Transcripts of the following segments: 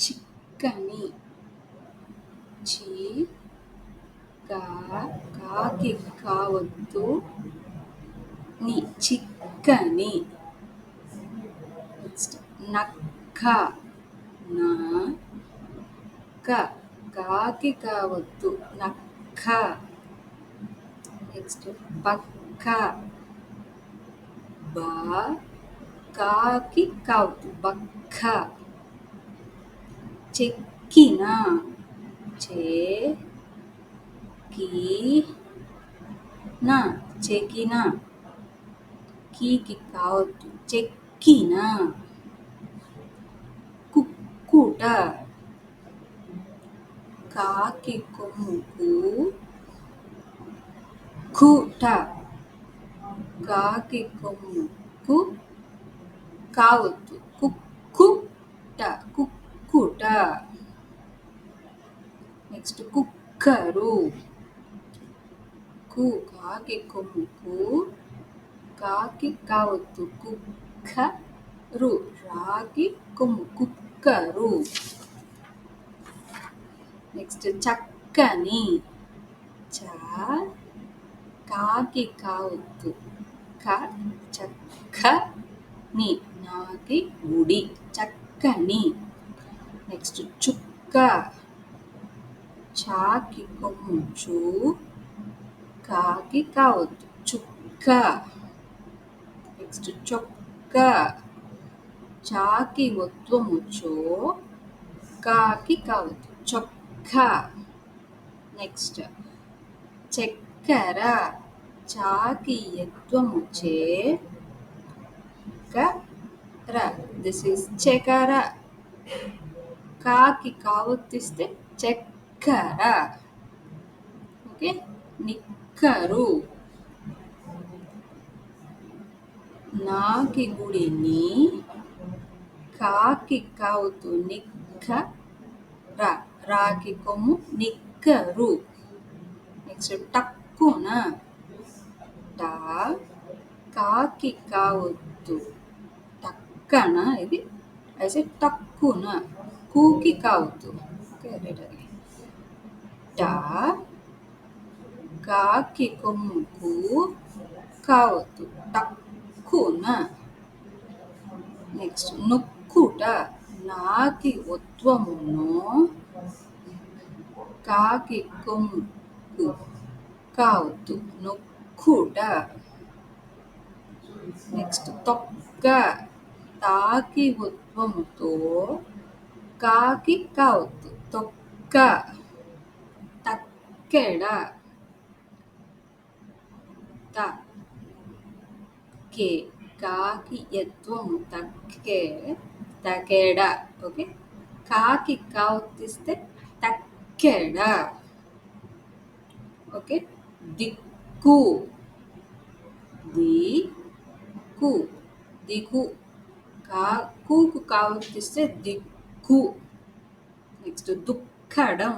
చిక్కని చి కా కాకి కావద్దు. ని చిక్కని. నెక్స్ట్ నక్క నా క కాకి కావద్దు. నక్క. నెక్స్ట్ పక్క బా కాకి కావద్దు. బక్క. చెక్కిన? చే కీ నా చెకిన కీకి కావద్దు చెక్కిన? కుక్కుట? కాకి కొమ్ముకు కూట? కాకి కొమ్ముకు కావద్దు. కుక్కుట నెక్స్ట్ కుక్కరు కు కాకి కొమ్ముకు కాకి కావద్దు కుక్కరు రాకి కొమ్ము కుక్కరు నెక్స్ట్ చక్కని చ కాకి కావద్దు క చక్క ని నాకి గుడి చక్కని నెక్స్ట్ చుక్క. చాకి కొంచు. కాకి కావద్దు. చుక్క. నెక్స్ట్ చొక్క. చాకి ఒత్వము చో కాకి కావద్దు. చొక్క. నెక్స్ట్ చక్కెర. చాకి ఎత్వము చే ర దిస్ ఈస్ చక్కెర. కాకి కావొత్తిస్తే చక్కెర. ఓకే? నిక్కరు. నాకి గుడిని కాకి కావుతూ నిక్క రా రాకి కొమ్ము నిక్కరు. నెక్స్ట్ టక్కున టా కాకి కావద్దు టక్కన ఇది. అయితే టక్కున. కూకి కావుతు ఓకే రైట్ టా కాకి కొమ్ముకు కావతు టక్కున నెక్స్ట్ నొక్కుట నాకి ఒత్వమును కాకి కొమ్ముకు కావద్దు నొక్కుట నెక్స్ట్ తొక్క తాకి ఉత్వముతో కాకి కావు తొక్క. తక్కెడ. త. కే. కాకి యత్వం తక్కే. తకేడ. ఓకే. కాకి కావత్తిస్తే తక్కెడ. ఓకే. దిక్కు. ది కు దిక్కు. కా. కూకు కావత్తిస్తే దిక్కు. నెక్స్ట్ దుఃఖడం.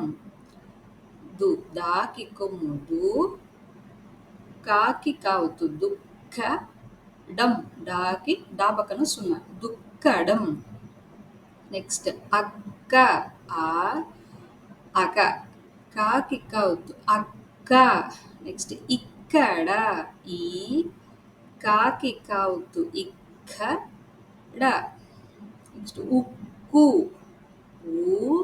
దు దాకి కొమ్ము దు కాకి కావద్దు దుఃఖ డం డాకి డా పక్కన సున్నా. దుక్కడం నెక్స్ట్ అక్క ఆ అక. కాకి కావద్దు అక్క. నెక్స్ట్ ఇక్కడ ఈ. కాకి కావద్దు ఇక్కడ. నెక్స్ట్ ఉప్పు కు ఊ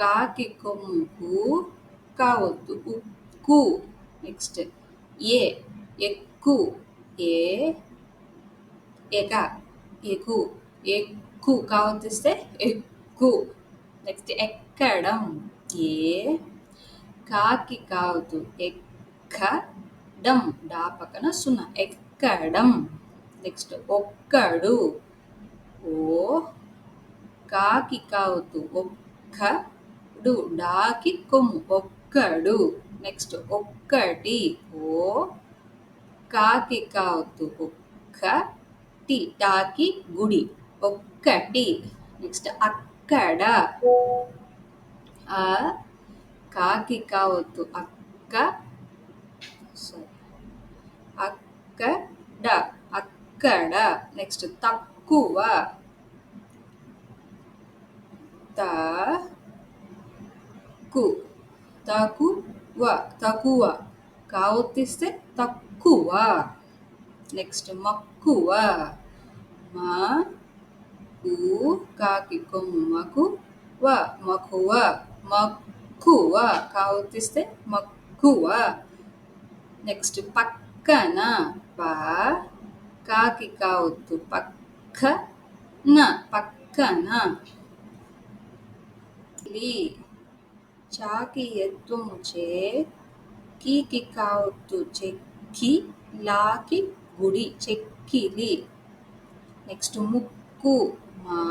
కాకి కొమ్ముకు కావద్దు ఉక్కు. నెక్స్ట్ ఏ ఎక్కు ఏ ఎక ఎకు ఎక్కు కావద్దిస్తే ఎక్కు. నెక్స్ట్ ఎక్కడం ఏ కాకి కావద్దు ఎక్కడం. డా పక్కన సున్నా ఎక్కడం. నెక్స్ట్ ఒక్కడు ఓ కాకి ఒక్క ఒక్కడు డాకి కొమ్ము ఒక్కడు నెక్స్ట్ ఒక్కటి ఓ కాకి కావుతు ఒక్క టి టాకి గుడి ఒక్కటి నెక్స్ట్ అక్కడ ఆ కాకి కావద్దు అక్క సారీ అక్కడ అక్కడ నెక్స్ట్ తక్కువ త కు తకువ తక్కువ కావుతిస్తే తక్కువ నెక్స్ట్ మక్కువ మా కు కాకి కొమ్ము మకు వ మకువ మక్కువ కావుతిస్తే మక్కువ నెక్స్ట్ పక్కన ప కాకి కావద్దు పక్క న పక్కన లీ చాకి ఎత్వము కీకి కావత్తు చెక్కి లాకి గుడి చెక్కిలి నెక్స్ట్ ముక్కు మా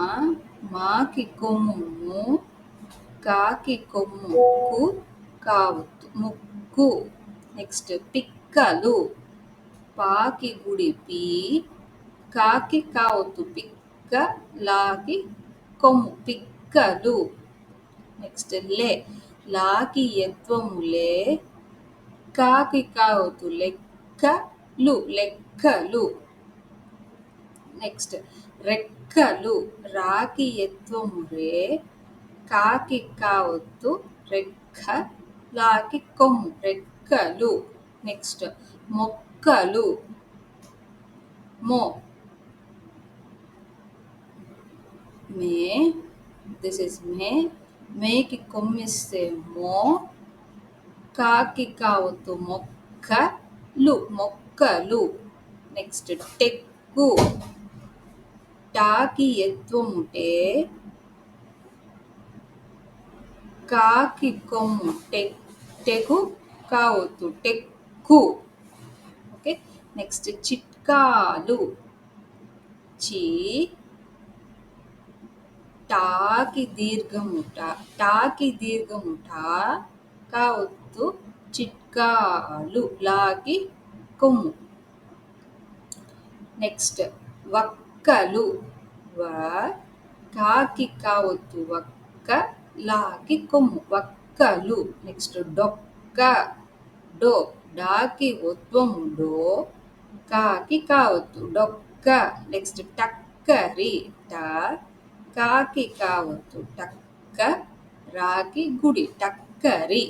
మాకి కొమ్ము కాకి కొమ్ముకు కావద్దు ముక్కు నెక్స్ట్ పిక్కలు పాకి గుడిపి కాకి కావద్దు పిక్క లాకి కొమ్ము పిక్కలు నెక్స్ట్ లే. లాకి ఎత్వములే కాకి కావద్దు లెక్కలు లెక్కలు. నెక్స్ట్ రెక్కలు రాకి ఎత్వము రే కాకి కావద్దు రెక్క లాకి కొమ్ము రెక్కలు. నెక్స్ట్ మొక్కలు. మో. మే దిస్ ఇస్ మే. మేకి కొమ్మిస్తే మో కాకి కావతు మొక్కలు. మొక్కలు. నెక్స్ట్ టెక్కు. టాకి ఎత్వముటే కాకి కొమ్ము టెక్ టెకు కావద్దు టెక్కు. ఓకే నెక్స్ట్ చిట్కాలు. చీ టాకి దీర్ఘముట టాకి దీర్ఘముట కావద్దు చిట్కాలు లాకి కొమ్ము. నెక్స్ట్ వక్కలు వ కాకి కావద్దు వక్క లాకి కొమ్ము. వక్కలు నెక్స్ట్ డొక్క డో డాకి ఒత్వము డో కాకి కావద్దు డొక్క నెక్స్ట్ టక్కరి టా కాకి కావద్దు టక్క రాకి గుడి టక్కరి